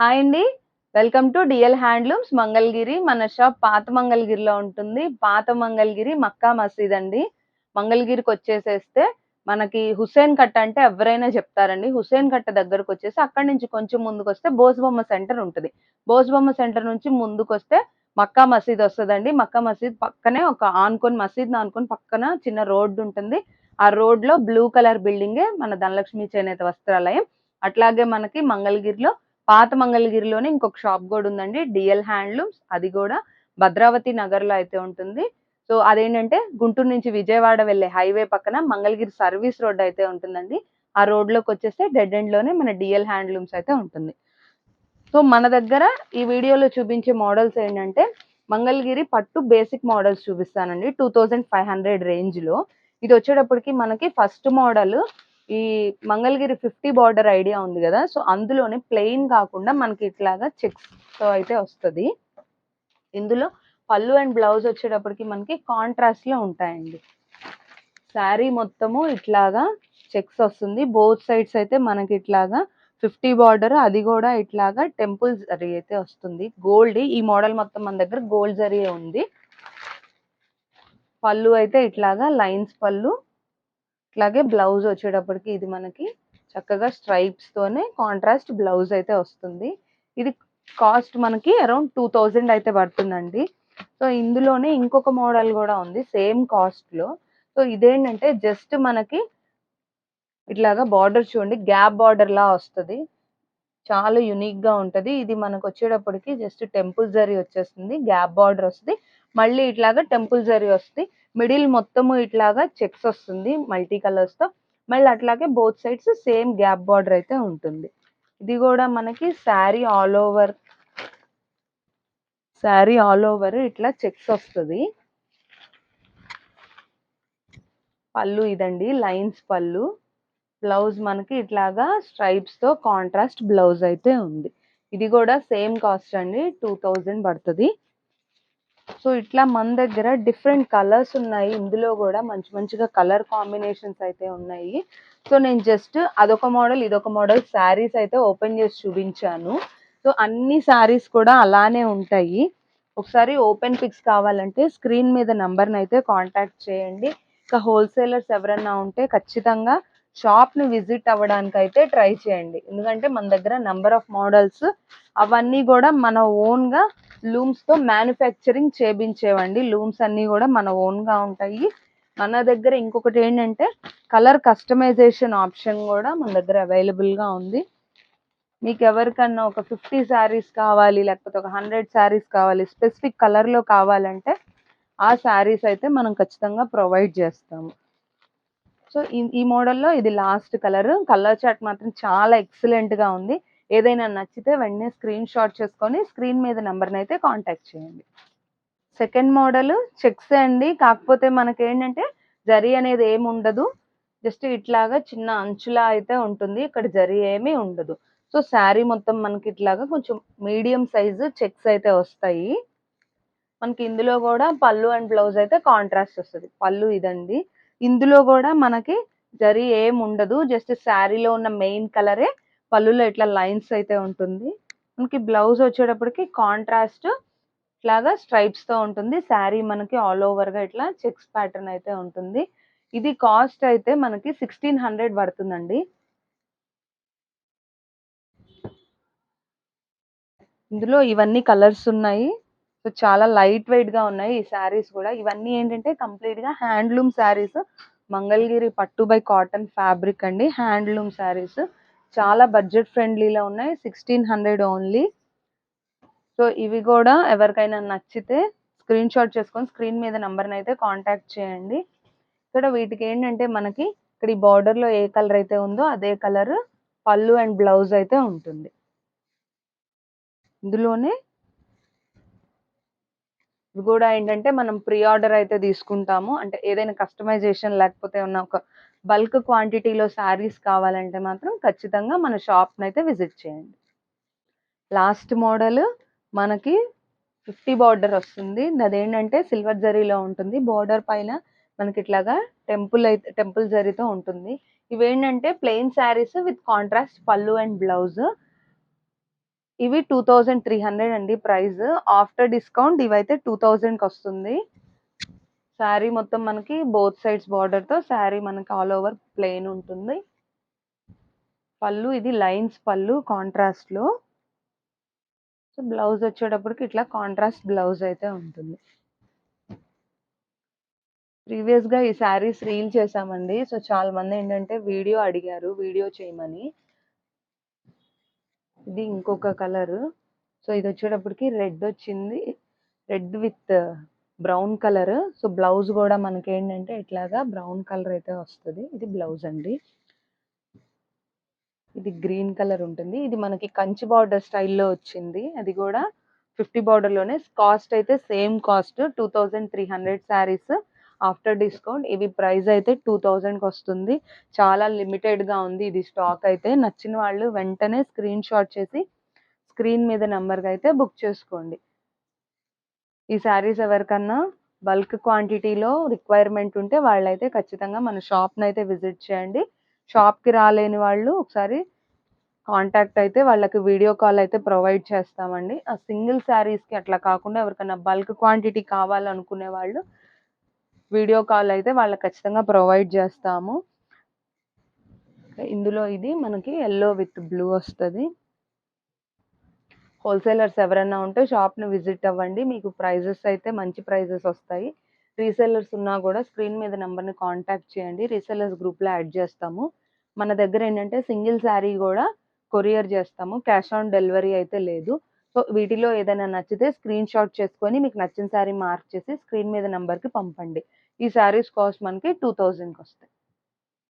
Hi అండి. Welcome to DL handlooms. Mangalagiri మన shop పాత మంగళగిరిలో ఉంటుంది. పాత మంగళగిరి మక్కా మసీద్ అండి. మంగళగిరికి వచ్చేసేస్తే మనకి హుసేన్ కట్ట అంటే ఎవరైనా చెప్తారండి. హుసేన్ కట్ట దగ్గరకు వచ్చేసి అక్కడి నుంచి కొంచెం ముందుకు వస్తే బోసుబొమ్మ సెంటర్ ఉంటుంది. బోసుబొమ్మ సెంటర్ నుంచి ముందుకు వస్తే మక్కా మసీద్ వస్తుందండి. మక్కా మసీద్ పక్కనే ఒక ఆనుకొని మసీద్ ఆనుకొని పక్కన చిన్న రోడ్డు ఉంటుంది. ఆ రోడ్లో బ్లూ కలర్ బిల్డింగే మన ధనలక్ష్మి చేనేత వస్త్రాలయం. అట్లాగే మనకి మంగళగిరిలో పాత మంగళగిరిలోనే ఇంకొక షాప్ కూడా ఉందండి డిఎల్ హ్యాండ్లూమ్స్. అది కూడా భద్రావతి నగర్లో అయితే ఉంటుంది. సో అదేంటంటే గుంటూరు నుంచి విజయవాడ వెళ్ళే హైవే పక్కన మంగళగిరి సర్వీస్ రోడ్ అయితే ఉంటుందండి. ఆ రోడ్లోకి వచ్చేస్తే డెడ్ ఎండ్లోనే మన డిఎల్ హ్యాండ్లూమ్స్ అయితే ఉంటుంది. సో మన దగ్గర ఈ వీడియోలో చూపించే మోడల్స్ ఏంటంటే మంగళగిరి పట్టు బేసిక్ మోడల్స్ చూపిస్తానండి. టూ థౌజండ్ ఫైవ్ హండ్రెడ్ రేంజ్లో ఇది వచ్చేటప్పటికి మనకి ఫస్ట్ మోడల్ ఈ మంగళగిరి ఫిఫ్టీ బార్డర్ ఐడియా ఉంది కదా సో అందులోనే ప్లెయిన్ కాకుండా మనకి ఇట్లాగా చెక్స్తో అయితే వస్తుంది. ఇందులో పళ్ళు అండ్ బ్లౌజ్ వచ్చేటప్పటికి మనకి కాంట్రాస్ట్లో ఉంటాయండి. శారీ మొత్తము ఇట్లాగా చెక్స్ వస్తుంది. బోత్ సైడ్స్ అయితే మనకి ఇట్లాగా ఫిఫ్టీ బార్డర్ అది కూడా ఇట్లాగా టెంపుల్ జరీ అయితే వస్తుంది. గోల్డ్ ఈ మోడల్ మొత్తం మన దగ్గర గోల్డ్ జరీ ఉంది. పళ్ళు అయితే ఇట్లాగా లైన్స్ పళ్ళు ఇట్లాగే బ్లౌజ్ వచ్చేటప్పటికి ఇది మనకి చక్కగా స్ట్రైప్స్ తోనే కాంట్రాస్ట్ బ్లౌజ్ అయితే వస్తుంది. ఇది కాస్ట్ మనకి అరౌండ్ టూ థౌజండ్ అయితే పడుతుందండి. సో ఇందులోనే ఇంకొక మోడల్ కూడా ఉంది సేమ్ కాస్ట్లో సో ఇదేంటంటే జస్ట్ మనకి ఇట్లాగా బార్డర్ చూడండి గ్యాప్ బార్డర్ లా వస్తుంది. చాలా యునిక్గా ఉంటుంది. ఇది మనకు వచ్చేటప్పటికి జస్ట్ టెంపుల్ జరీ వచ్చేస్తుంది. గ్యాప్ బార్డర్ వస్తుంది. మళ్ళీ ఇట్లాగా టెంపుల్ జరీ వస్తుంది. మిడిల్ మొత్తము ఇట్లాగా చెక్స్ వస్తుంది మల్టీ కలర్స్తో మళ్ళీ అట్లాగే both sides same gap border అయితే ఉంటుంది. ఇది కూడా మనకి sari all over sari all over ఇట్లా చెక్స్ వస్తుంది. పళ్ళు ఇదండి లైన్స్ పళ్ళు. బ్లౌజ్ మనకి ఇట్లాగా స్ట్రైప్స్తో కాంట్రాస్ట్ బ్లౌజ్ అయితే ఉంది. ఇది కూడా సేమ్ కాస్ట్ అండి టూ థౌజండ్ పడుతుంది. సో ఇట్లా మన దగ్గర డిఫరెంట్ కలర్స్ ఉన్నాయి. ఇందులో కూడా మంచి మంచిగా కలర్ కాంబినేషన్స్ అయితే ఉన్నాయి. సో నేను జస్ట్ అదొక మోడల్ ఇదొక మోడల్ శారీస్ అయితే ఓపెన్ చేసి చూపించాను. సో అన్ని శారీస్ కూడా అలానే ఉంటాయి. ఒకసారి ఓపెన్ పిక్స్ కావాలంటే స్క్రీన్ మీద నంబర్ని అయితే కాంటాక్ట్ చేయండి. ఇంకా హోల్సేలర్స్ ఎవరైనా ఉంటే ఖచ్చితంగా షాప్ని విజిట్ అవ్వడానికి అయితే ట్రై చేయండి. ఎందుకంటే మన దగ్గర నెంబర్ ఆఫ్ మోడల్స్ అవన్నీ కూడా మన ఓన్గా లూమ్స్తో మ్యానుఫ్యాక్చరింగ్ చేపించేవండి. లూమ్స్ అన్నీ కూడా మన ఓన్గా ఉంటాయి. మన దగ్గర ఇంకొకటి ఏంటంటే కలర్ కస్టమైజేషన్ ఆప్షన్ కూడా మన దగ్గర అవైలబుల్గా ఉంది. మీకు ఎవరికన్నా ఒక ఫిఫ్టీ శారీస్ కావాలి లేకపోతే ఒక హండ్రెడ్ శారీస్ కావాలి స్పెసిఫిక్ కలర్లో కావాలంటే ఆ శారీస్ అయితే మనం ఖచ్చితంగా ప్రొవైడ్ చేస్తాము. సో ఈ ఈ మోడల్లో ఇది లాస్ట్ కలర్. కలర్ చాట్ మాత్రం చాలా ఎక్సలెంట్గా ఉంది. ఏదైనా నచ్చితే వెంటనే స్క్రీన్ షాట్ చేసుకొని స్క్రీన్ మీద నెంబర్ని అయితే కాంటాక్ట్ చేయండి. సెకండ్ మోడల్ చెక్స్ అండి. కాకపోతే మనకి ఏంటంటే జరీ అనేది ఏమి ఉండదు. జస్ట్ ఇట్లాగా చిన్న అంచులా అయితే ఉంటుంది. ఇక్కడ జరీ ఏమీ ఉండదు. సో శారీ మొత్తం మనకి ఇట్లాగా కొంచెం మీడియం సైజు చెక్స్ అయితే వస్తాయి. మనకి ఇందులో కూడా పళ్ళు అండ్ బ్లౌజ్ అయితే కాంట్రాస్ట్ వస్తుంది. పళ్ళు ఇదండి. ఇందులో కూడా మనకి జరీ ఏం ఉండదు జస్ట్ శారీలో ఉన్న మెయిన్ కలరే పళ్ళులో ఇట్లా లైన్స్ అయితే ఉంటుంది. మనకి బ్లౌజ్ వచ్చేటప్పటికి కాంట్రాస్ట్ ఇట్లాగా స్ట్రైప్స్తో ఉంటుంది. శారీ మనకి ఆల్ ఓవర్గా ఇట్లా చెక్స్ ప్యాటర్న్ అయితే ఉంటుంది. ఇది కాస్ట్ అయితే మనకి సిక్స్టీన్ హండ్రెడ్ పడుతుందండి. ఇందులో ఇవన్నీ కలర్స్ ఉన్నాయి. సో చాలా లైట్ వెయిట్గా ఉన్నాయి ఈ శారీస్ కూడా. ఇవన్నీ ఏంటంటే కంప్లీట్గా హ్యాండ్లూమ్ శారీస్. మంగళగిరి పట్టు బై కాటన్ ఫ్యాబ్రిక్ అండి. హ్యాండ్లూమ్ శారీస్. చాలా బడ్జెట్ ఫ్రెండ్లీలో ఉన్నాయి. Sixteen hundred only. సో ఇవి కూడా ఎవరికైనా నచ్చితే స్క్రీన్ షాట్ చేసుకొని స్క్రీన్ మీద నెంబర్ని అయితే కాంటాక్ట్ చేయండి. ఇక్కడ వీటికి ఏంటంటే మనకి ఇక్కడ ఈ బార్డర్లో ఏ కలర్ అయితే ఉందో అదే కలర్ పళ్ళు అండ్ బ్లౌజ్ అయితే ఉంటుంది. ఇందులోనే ఇవి కూడా ఏంటంటే మనం ప్రీ ఆర్డర్ అయితే తీసుకుంటాము. అంటే ఏదైనా కస్టమైజేషన్ లేకపోతే ఉన్న ఒక బల్క్ క్వాంటిటీలో శారీస్ కావాలంటే మాత్రం ఖచ్చితంగా మన షాప్ని అయితే విజిట్ చేయండి. లాస్ట్ మోడల్ మనకి ఫిఫ్టీ బార్డర్ వస్తుంది. అదేంటంటే సిల్వర్ జరీలో ఉంటుంది. బార్డర్ పైన మనకి ఇట్లాగా టెంపుల్ అయితే టెంపుల్ జరీతో ఉంటుంది. ఇవేంటంటే ప్లెయిన్ శారీస్ విత్ కాంట్రాస్ట్ పళ్ళు అండ్ బ్లౌజ్. ఇవి టూ థౌజండ్ త్రీ హండ్రెడ్ అండి ప్రైస్. ఆఫ్టర్ డిస్కౌంట్ ఇవైతే టూ థౌజండ్కి వస్తుంది. శారీ మొత్తం మనకి బోత్ సైడ్స్ బార్డర్తో శారీ మనకి ఆల్ ఓవర్ ప్లెయిన్ ఉంటుంది. పళ్ళు ఇది లైన్స్ పళ్ళు కాంట్రాస్ట్లో సో బ్లౌజ్ వచ్చేటప్పటికి ఇట్లా కాంట్రాస్ట్ బ్లౌజ్ అయితే ఉంటుంది. ప్రీవియస్గా ఈ శారీస్ రీల్ చేసామండి సో చాలా మంది ఏంటంటే వీడియో అడిగారు వీడియో చేయమని. ఇది ఇంకొక కలర్. సో ఇది వచ్చేటప్పటికి రెడ్ వచ్చింది. Red with brown colour. So blouse కూడా మనకి ఏంటంటే ఇట్లాగా బ్రౌన్ కలర్ అయితే వస్తుంది. ఇది బ్లౌజ్ అండి. ఇది గ్రీన్ కలర్ ఉంటుంది. ఇది మనకి కంచి బార్డర్ స్టైల్లో వచ్చింది. అది కూడా ఫిఫ్టీ బార్డర్లోనే. కాస్ట్ అయితే same cost. Two thousand three hundred saris after discount. ఇవి ప్రైస్ అయితే టూ థౌజండ్కి వస్తుంది. చాలా లిమిటెడ్గా ఉంది ఇది స్టాక్ అయితే. నచ్చిన వాళ్ళు వెంటనే స్క్రీన్ షాట్ చేసి స్క్రీన్ మీద నెంబర్కి అయితే బుక్ చేసుకోండి. ఈ శారీస్ ఎవరికన్నా బల్క్ క్వాంటిటీలో రిక్వైర్మెంట్ ఉంటే వాళ్ళైతే ఖచ్చితంగా మన షాప్ని అయితే విజిట్ చేయండి. షాప్కి రాలేని వాళ్ళు ఒకసారి కాంటాక్ట్ అయితే వాళ్ళకి వీడియో కాల్ అయితే ప్రొవైడ్ చేస్తామండి. ఆ సింగిల్ శారీస్కి అట్లా కాకుండా ఎవరికైనా బల్క్ క్వాంటిటీ కావాలనుకునే వాళ్ళు వీడియో కాల్ అయితే వాళ్ళకి ఖచ్చితంగా ప్రొవైడ్ చేస్తాము. ఇందులో ఇది మనకి ఎల్లో విత్ బ్లూ వస్తుంది. హోల్సేలర్స్ ఎవరైనా ఉంటే షాప్ని విజిట్ అవ్వండి. మీకు ప్రైజెస్ అయితే మంచి ప్రైజెస్ వస్తాయి. రీసెల్లర్స్ ఉన్నా కూడా స్క్రీన్ మీద నెంబర్ని కాంటాక్ట్ చేయండి. రీసెల్లర్స్ గ్రూప్లో యాడ్ చేస్తాము. మన దగ్గర ఏంటంటే సింగిల్ శారీ కూడా కొరియర్ చేస్తాము. క్యాష్ ఆన్ డెలివరీ అయితే లేదు. సో వీటిలో ఏదైనా నచ్చితే స్క్రీన్ షాట్ చేసుకొని మీకు నచ్చిన శారీ మార్క్ చేసి స్క్రీన్ మీద నెంబర్కి పంపండి. ఈ శారీస్ కాస్ట్ మనకి టూ థౌజండ్కి వస్తాయి.